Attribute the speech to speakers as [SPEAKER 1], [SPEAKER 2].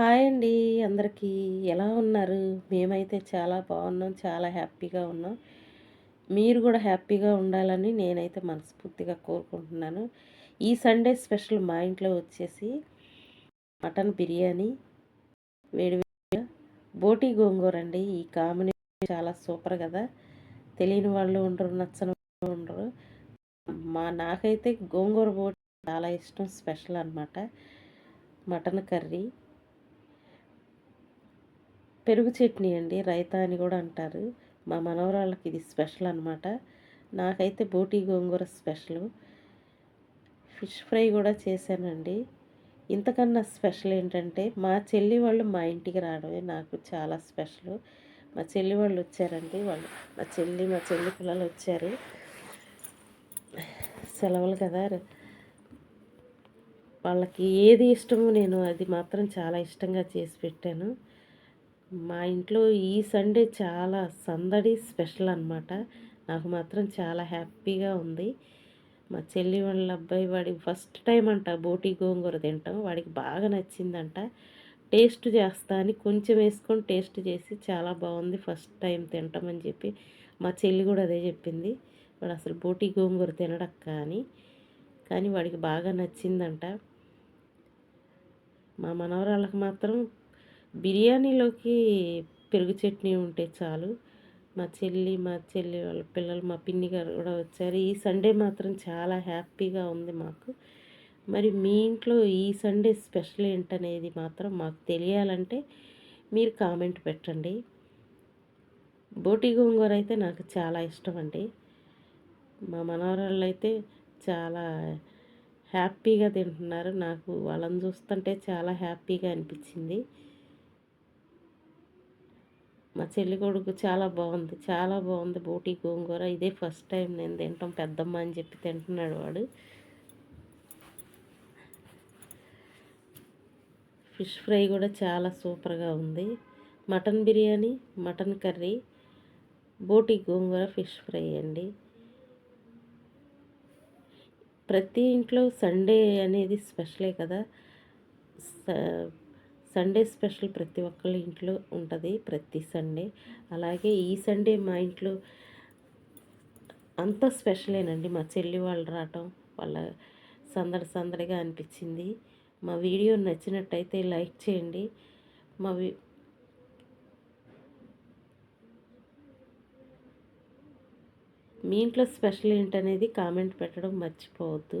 [SPEAKER 1] Hi అండి అందరికీ. ఎలా ఉన్నారు? మేమైతే చాలా బాగున్నాం చాలా హ్యాపీగా ఉన్నాం. మీరు కూడా హ్యాపీగా ఉండాలని నేనైతే మనస్ఫూర్తిగా కోరుకుంటున్నాను. ఈ సండే స్పెషల్ మా ఇంట్లో వచ్చేసి మటన్ బిర్యానీ వేడివేడిగా బోటి గోంగూర అండి. ఈ కాంబినేషన్ చాలా సూపర్ కదా. తెలియని వాళ్ళు ఉండరు నచ్చని ఉండరు. మా నాకైతే గోంగూర బోటి చాలా ఇష్టం స్పెషల్ అనమాట మటన్ కర్రీ. పెరుగు చట్నీ అండి రైతా అని కూడా అంటారు. మా మనవరాళ్ళకి ఇది స్పెషల్ అనమాట నాకైతే బోటీ గోంగూర స్పెషల్. ఫిష్ ఫ్రై కూడా చేశానండి. ఇంతకన్నా స్పెషల్ ఏంటంటే మా చెల్లి వాళ్ళు మా ఇంటికి రావడమే నాకు చాలా స్పెషల్. మా చెల్లి వాళ్ళు వచ్చారండి వాళ్ళు మా చెల్లి మా చెల్లి పిల్లలు వచ్చారు. సెలవులు కదా. వాళ్ళకి ఏది ఇష్టమో నేను అది మాత్రం చాలా ఇష్టంగా చేసి పెట్టాను. మా ఇంట్లో ఈ సండే చాలా సందడి స్పెషల్ అనమాట నాకు మాత్రం చాలా హ్యాపీగా ఉంది. మా చెల్లి వాళ్ళ అబ్బాయి వాడికి ఫస్ట్ టైం అంట బోటి గోంగూర తింటాం. వాడికి బాగా నచ్చిందంట. టేస్ట్ చేస్తా అని కొంచెం వేసుకొని టేస్ట్ చేసి చాలా బాగుంది ఫస్ట్ టైం తింటామని చెప్పి మా చెల్లి కూడా అదే చెప్పింది. వాడు అసలు బోటి గోంగూర తినడక్క అని. కానీ వాడికి బాగా నచ్చిందంట. మా మనవరాళ్ళకి మాత్రం బిర్యానీలోకి పెరుగు చట్నీ ఉంటే చాలు. మా చెల్లి మా చెల్లి వాళ్ళ పిల్లలు మా పిన్ని గారు కూడా వచ్చారు. ఈ సండే మాత్రం చాలా హ్యాపీగా ఉంది మాకు. మరి మీ ఇంట్లో ఈ సండే స్పెషల్ ఏంటనేది మాత్రం మాకు తెలియాలంటే మీరు కామెంట్ పెట్టండి. బోటి గోంగూర అయితే నాకు చాలా ఇష్టం అండి. మా మనవరాళ్ళు అయితే చాలా హ్యాపీగా తింటున్నారు. నాకు వాళ్ళని చూస్తుంటే చాలా హ్యాపీగా అనిపించింది. మా చెల్లి కొడుకు చాలా బాగుంది చాలా బాగుంది. బోటి గోంగూర ఇదే ఫస్ట్ టైం నేను తింటాం పెద్దమ్మ అని చెప్పి తింటున్నాడు వాడు. ఫిష్ ఫ్రై కూడా చాలా సూపర్గా ఉంది. మటన్ బిర్యానీ మటన్ కర్రీ బోటి గోంగూర ఫిష్ ఫ్రై అండి. ప్రతి ఇంట్లో సండే అనేది స్పెషలే కదా. సండే స్పెషల్ ప్రతి ఒక్కళ్ళ ఇంట్లో ఉంటుంది ప్రతి సండే. అలాగే ఈ సండే మా ఇంట్లో అంత స్పెషలేనండి. మా చెల్లి వాళ్ళు రావటం వాళ్ళ సందడి సందడిగా అనిపించింది. మా వీడియో నచ్చినట్టయితే లైక్ చేయండి. మా మీ ఇంట్లో స్పెషల్ ఏంటనేది కామెంట్ పెట్టడం మర్చిపోవద్దు.